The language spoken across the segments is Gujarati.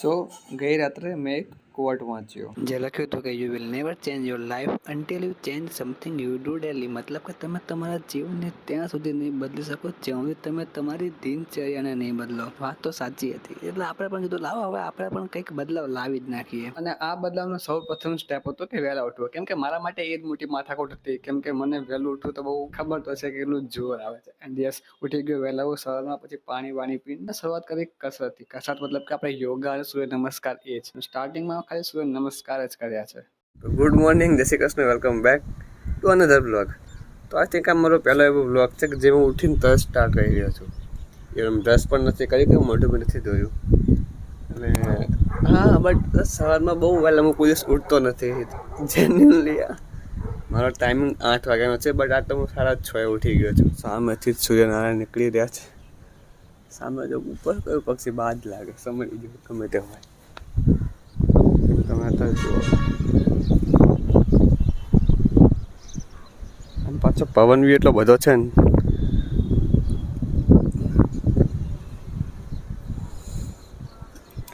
સો ગઈ રાત્રે મેં એક કોટ વાંચ્યો જે લખ્યું હતું કે you will never change your life until you change something you do daily મતલબ કે તમે તમારા જીવનને ત્યાં સુધી નહીં બદલી શકો જ્યાં સુધી તમે તમારી દિનચર્યાને નહીં બદલો. વાત તો સાચી હતી. એટલે આપણે પણ કીધું લાવો હવે આપણે પણ કંઈક બદલાવ લાવી જ નાખીએ. અને આ બદલાવનો સૌ પ્રથમ સ્ટેપ હતો કે વહેલા ઉઠવો. કેમ કે મારા માટે એ જ મોટી માથાકૂટ હતી. કેમ કે મને વહેલું ઉઠવું તો બહુ ખબર તો છે કે કેટલું જોર આવે છે. એન્ડ યસ ઉઠી ગયો વહેલા હું સવારમાં પછી પાણી વાણી પીને શરૂઆત કરી કસરતથી. કસરત મતલબ કે આપણે યોગા અને સૂર્ય નમસ્કાર એ જ. સ્ટાર્ટિંગમાં ખાલી સૂર્ય નમસ્કાર જ કર્યા છે. Good morning Jai Shri Krishna welcome back to another blog તો આજથી થિંક મારો પહેલો એવો બ્લોગ છે કે જે હું ઉઠીને તરત સ્ટાર્ટ કરી રહ્યો છું. એમ બ્રશ પણ નથી કરી કે મોઢું બી નથી ધોયું. અને હા બટ સવારમાં બહુ વહેલા હું કોઈ દિવસ ઉઠતો નથી. જેન્યુઅનલી મારો ટાઈમિંગ આઠ વાગ્યાનો છે બટ આ તો હું સાડા છ ઉઠી ગયો છું. સામેથી જ સૂર્યનારાયણ નીકળી રહ્યા છે. સામે જો ઉપર કયું પક્ષી બાદ લાગે, સમય ગયું ગમે તે હોય. તમે અત્યારે જુઓ અને પાછો પવન બી એટલો બધો છે ને.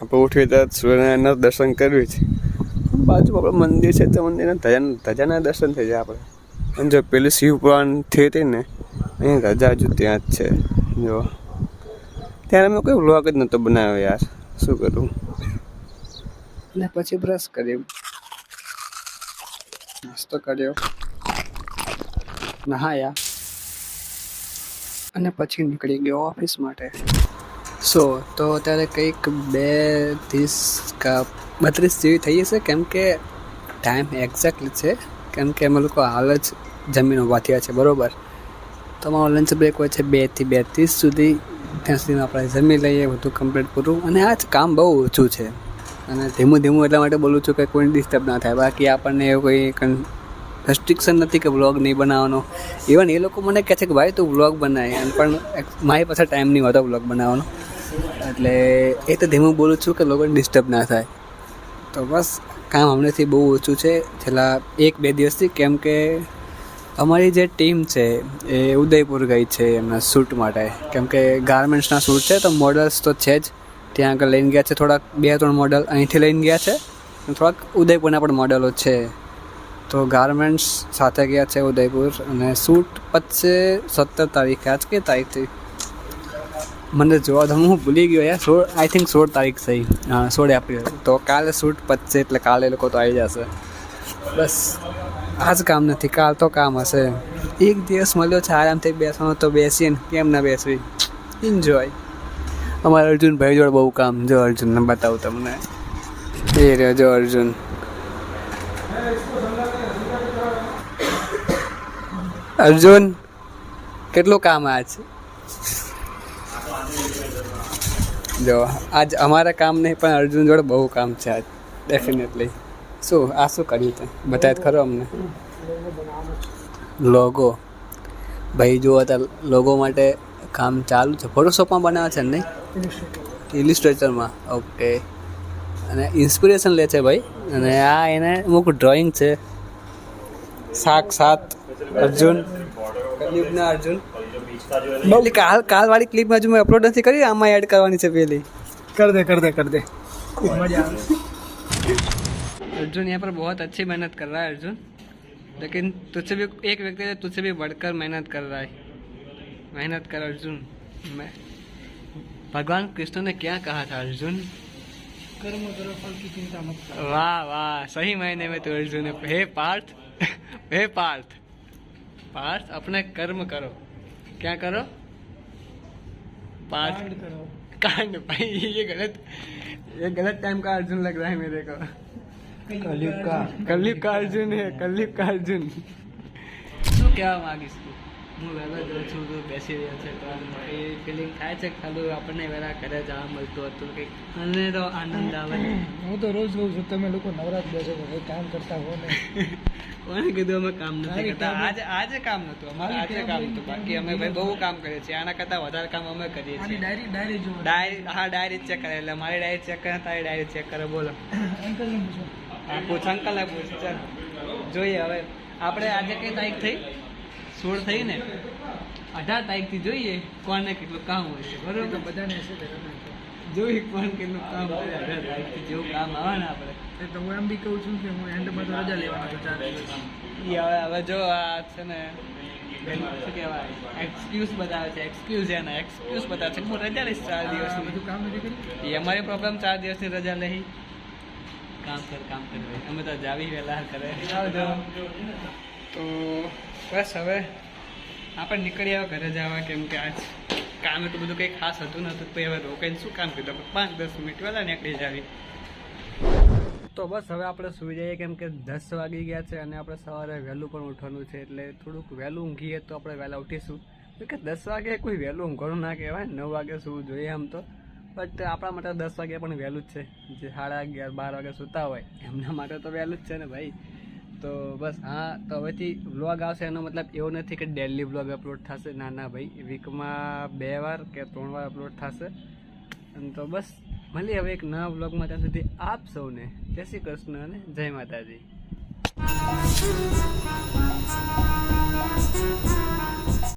આપણે ઉઠીએ ત્યારે સૂર્યનારાયણના દર્શન કરવી છે. બાજુ આપણે મંદિર છે તો મંદિરના ધજા ધજાના દર્શન થઈ જાય આપણે. અને જો પેલી શિવ થઈ હતી ને, અહીંયા ધજા હજુ ત્યાં જ છે. જો. ત્યારે મેં કોઈ વ્લોગ જ નહોતો બનાવ્યો યાર. શું કરું? અને પછી બ્રશ કર્યું નાસ્તો કર્યો નહાયા. અને પછી નીકળી ગયો ઓફિસ માટે. સો તો અત્યારે કંઈક બે ત્રીસ કા બત્રીસ જેવી થઈ હશે, કેમ કે ટાઈમ એક્ઝેક્ટલી છે. કેમ કે અમે લોકો હાલ જ જમીન ઊભા થયા છે, બરાબર. તો અમારો લંચ બ્રેક હોય છે બેથી બે ત્રીસ સુધી. ત્યાં સુધીમાં આપણે જમી લઈએ, બધું કમ્પ્લીટ પૂરું. અને આ જ કામ બહુ ઓછું છે. અને ધીમું ધીમું એટલા માટે બોલું છું કે કોઈ ડિસ્ટર્બ ના થાય. બાકી આપણને એવું કોઈ રેસ્ટ્રિક્શન નથી કે વ્લોગ નહીં બનાવવાનો. ઇવન એ લોકો મને કહે છે કે, ભાઈ, તું વ્લોગ બનાય. અને પણ મારી પાસે ટાઈમ નહીં હોતો વ્લોગ બનાવવાનો. એટલે એ તો ધીમું બોલું છું કે લોકોને ડિસ્ટર્બ ના થાય. તો બસ, કામ હમણાંથી બહુ ઓછું છે. છેલ્લા એક બે દિવસથી કેમ કે અમારી જે ટીમ છે એ ઉદયપુર ગઈ છે એમના શૂટ માટે. કેમ કે ગાર્મેન્ટ્સના શૂટ છે, તો મોડલ્સ તો છે જ. ત્યાં આગળ લઈને ગયા છે થોડાક બે ત્રણ મોડલ અહીંથી લઈને ગયા છે. અને થોડાક ઉદયપુરના પણ મોડલો છે. તો ગાર્મેન્ટ્સ સાથે ગયા છે ઉદયપુર અને સૂટ પચશે સત્તર તારીખે. આજ કે તારીખથી મને જોવા તો હું ભૂલી ગયો યાર. સોળ આઈ થિંક સોળ તારીખ થઈ. હા, સોળ એપ્રિલ. તો કાલે સૂટ પચશે એટલે કાલે લોકો તો આવી જશે. બસ, આજ કામ નથી, કાલ તો કામ હશે. એક દિવસ મળ્યો છે, આરામથી બેસવાનો તો બેસીએ ને, કેમ ના બેસવી? એન્જોય અમારા અર્જુનભાઈ જોડે બહુ કામ જો અર્જુનને બતાવું તમને. એ રહ્યો જો અર્જુન. અર્જુન, કેટલું કામ આજ જો, આજ અમારા કામ નહીં, પણ અર્જુન જોડે બહુ કામ છે આજ ડેફિનેટલી શું, આ શું કર્યું તે બતાવ્યું ખરો અમને. લોગો ભાઈ, જુઓ હતા લોગો માટે કામ ચાલુ છે ફોટોશોપમાં બનાવે છે ને નહીં ઇલિસ્ટ્રેચરમાં ઓકે અને ઇન્સ્પિરેશન લે છે ભાઈ અને આ એને અમુક ડ્રોઈંગ છે સાક્ષાત અર્જુન કલયુગના અર્જુન એટલે કાલ કાલ વાળી ક્લિપમાં હજુ મેં અપલોડ નથી કરી આમાં એડ કરવાની છે પેલી कर दे कर दे कर दे मजा आ अर्जुन यहाँ पर बहुत अच्छी मेहनत कर रहा है अर्जुन लेकिन तुझसे भी एक व्यक्ति है तुझसे भी बढ़कर मेहनत कर रहा है मेहनत कर अर्जुन। मैं भगवान कृष्ण ने क्या कहा था अर्जुन? कर्म करो फल की चिंता मत करो। वाह वाह सही मायने में तो अर्जुन ने हे पार्थ हे पार्थ पार्थ अपने कर्म करो। क्या करो? पार्थ करो। कांड भाई ये गलत ये गलत टाइम का अर्जुन लग रहा है मेरे को। कलयुग का। कलयुग का अर्जुन है कलयुग का अर्जुन। तू क्या मांग इसको? હું વહેલો જોઉં છું તો બેસી રહ્યો છે તો એ ફિલિંગ થાય છે ખાલી. આપણને વહેલા ઘરે જવા મળતું હતું મને તો આનંદ આવે. હું તો રોજ કહું છું તમે લોકો નવરાત બેસો કંઈ કામ કરતા હો ને કોણે કીધું અમે કામ નથી કરતા? આજે આજે કામ નતું અમારે આજે કામ હતું. બાકી અમે ભાઈ બહુ કામ કરીએ છીએ આના કરતાં વધારે કામ અમે કરીએ છીએ. ડાયરી ડાયરી જો ડાયરી હા ડાયરી ચેક કરે એટલે મારી ડાયરી ચેક કરે તારી ડાયરી ચેક કરે બોલો. અંકલ પૂછ. અંકલ પૂછ. ચાલ જોઈએ હવે. આપણે આજે કઈ તારીખ થઈ? સોળ થઈ ને અઢાર તારીખથી જોઈએ કોને કેટલું કામ હોય છે એ તો બરોબર બધાને જોઈએ. જોઈ કોણ કેટલું કામ કરે જેવું કામ આવે ને આપણે. એ તો હું એમ બી કહું છું કે હું એન્ડમાં તો રજા લેવાનો છું ચાર દિવસ. ઈ હવે હવે જો આ છે ને શું કહેવાય એક્સક્યુઝ બતાવે છે એક્સક્યુઝ એના એક્સક્યુઝ બતાવે છે હું રજા લઈશ ચાર દિવસની. બધું કામ નથી કર્યું? એ અમારી પ્રોબ્લેમ ચાર દિવસની રજા લઈ કામ કર કામ કર અમે તો જાવી વહેલા કરે. આવજો તો બસ હવે આપણે નીકળી આવ્યા ઘરે જવા કેમ કે આજ કામ એટલું બધું કંઈ ખાસ હતું નહોતું, તો હવે રોકાઈને શું કામ કીધું પાંચ દસ મિનિટ વહેલા નીકળી જાવી. તો બસ હવે આપણે સુઈ જઈએ કેમ કે દસ વાગી ગયા છે અને આપણે સવારે વહેલું પણ ઉઠવાનું છે, એટલે થોડુંક વહેલું ઊંઘીએ તો આપણે વહેલા ઉઠીશું. કે દસ વાગે કોઈ વહેલું ઊંઘવાનું ના કહેવાય, નવ વાગે સૂવું જોઈએ આમ તો. બટ આપણા માટે દસ વાગે પણ વહેલું જ છે. જે સાડા અગિયાર, બાર વાગે સૂતા હોય, એમના માટે તો વહેલું જ છે ને ભાઈ. તો બસ, હા, તો હવેથી વ્લોગ આવશે. એનો મતલબ એવો નથી કે ડેલી વ્લોગ અપલોડ થશે. ના ના ભાઈ વીકમાં બે વાર કે ત્રણ વાર અપલોડ થશે. અને તો બસ, મળીએ હવે એક નવા વ્લોગમાં ત્યાં સુધી આપ સૌને જય શ્રી કૃષ્ણ અને જય માતાજી.